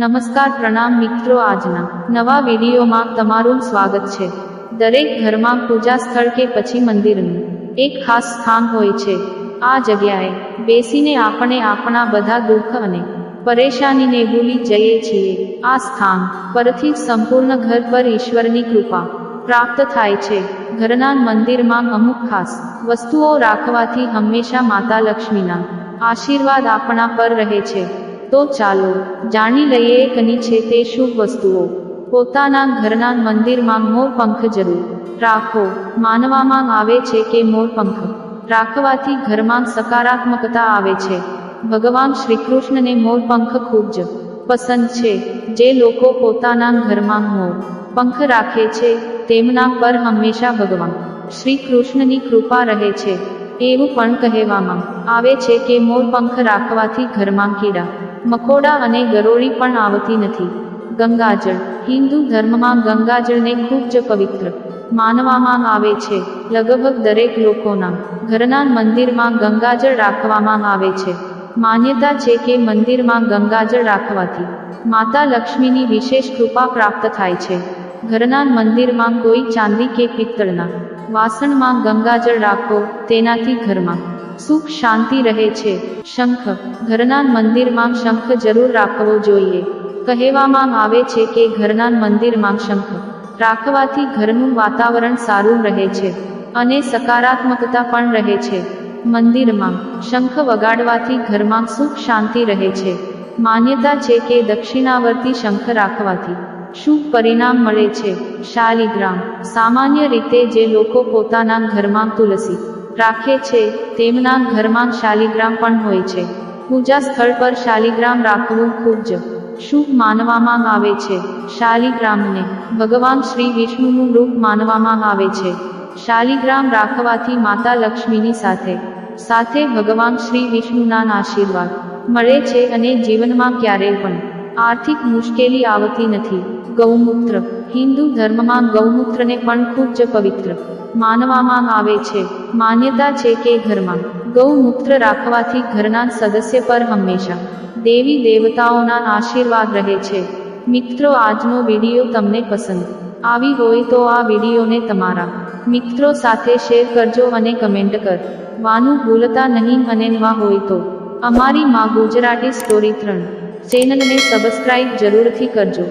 નમસ્કાર પ્રણામ મિત્રો આજના નવા વિડીયોમાં તમારું સ્વાગત છે. દરેક ઘરમાં પૂજા સ્થળ કે પછી મંદિરનું એક ખાસ સ્થાન હોય છે. આ જગ્યાએ બેસીને આપણે આપણા બધા દુઃખ અને પરેશાનીને ભૂલી જઈએ છીએ. આ સ્થાન પરથી જ સંપૂર્ણ ઘર પર ઈશ્વરની કૃપા પ્રાપ્ત થાય છે. ઘરના મંદિરમાં અમુક ખાસ વસ્તુઓ રાખવાથી હંમેશા માતા લક્ષ્મીના આશીર્વાદ આપણા પર રહે છે. તો ચાલો જાણી લઈએ કની છે તે શુભ વસ્તુઓ. પોતાના ઘરના મંદિરમાં મોર પંખ જરૂર. રાખો, માનવામાં આવે છે કે મોર પંખ. રાખવાથી ઘરમાં સકારાત્મકતા આવે છે. ભગવાન શ્રી કૃષ્ણને મોર પંખ ખૂબ જ પસંદ છે. જે લોકો પોતાના ઘરમાં મોર પંખ રાખે છે, તેમના પર હંમેશા ભગવાન શ્રી કૃષ્ણની કૃપા રહે છે. એવું પણ કહેવામાં આવે છે કે મોર પંખ રાખવાથી ઘરમાં કીડા મકોડા અને ગરોળી પણ આવતી નથી. ગંગાજળ. હિન્દુ ધર્મમાં ગંગાજળને ખૂબ જ પવિત્ર માનવામાં આવે છે. લગભગ દરેક લોકોના ઘરના મંદિરમાં ગંગાજળ રાખવામાં આવે છે. માન્યતા છે કે મંદિરમાં ગંગાજળ રાખવાથી માતા લક્ષ્મીની વિશેષ કૃપા પ્રાપ્ત થાય છે. ઘરના મંદિરમાં કોઈ ચાંદી કે પિત્તળના વાસણમાં ગંગાજળ રાખો, તેનાથી ઘરમાં સુખ, શાંતિ રહે છે. શંખ, ઘરના મંદિરમાં શંખ જરૂર રાખવો જોઈએ. કહેવામાં આવે છે કે ઘરના મંદિરમાં શંખ રાખવાથી ઘરનું વાતાવરણ સારું રહે છે અને સકારાત્મકતા પણ રહે છે. મંદિરમાં શંખ વગાડવાથી ઘરમાં સુખ, શાંતિ રહે છે. માન્યતા છે કે દક્ષિણાવર્તી શંખ રાખવાથી શુભ પરિણામ મળે છે? શાલિગ્રામ. સામાન્ય રીતે જે લોકો પોતાના ઘરમાં તુલસી રાખે છે, તેમના ઘરમાં શાલિગ્રામ પણ હોય છે. પૂજા સ્થળ પર શાલિગ્રામ રાખવું ખૂબ જ શુભ માનવામાં આવે છે. શાલિગ્રામને ભગવાન શ્રી વિષ્ણુનું રૂપ માનવામાં આવે છે. શાલિગ્રામ રાખવાથી માતા લક્ષ્મીની સાથે સાથે ભગવાન શ્રી વિષ્ણુના આશીર્વાદ મળે છે અને જીવનમાં ક્યારેય પણ આર્થિક મુશ્કેલી આવતી નથી. ગૌમૂત્ર. હિન્દુ ધર્મમાં ગૌમૂત્રને પણ ખૂબ જ પવિત્ર માનવામાં આવે છે. માન્યતા છે કે ઘરમાં ગૌમૂત્ર રાખવાથી ઘરના સદસ્ય પર હંમેશા દેવી દેવતાઓના આશીર્વાદ રહે છે. મિત્રો, આજનો વીડિયો તમને પસંદ આવી હોય તો આ વિડીયોને તમારા મિત્રો સાથે શેર કરજો અને કમેન્ટ કર. વાનું ભૂલતા નહીં અને નવા હોય તો અમારી માં ગુજરાતી સ્ટોરી ત્રણ ચેનલને સબસ્ક્રાઇબ જરૂરથી કરજો.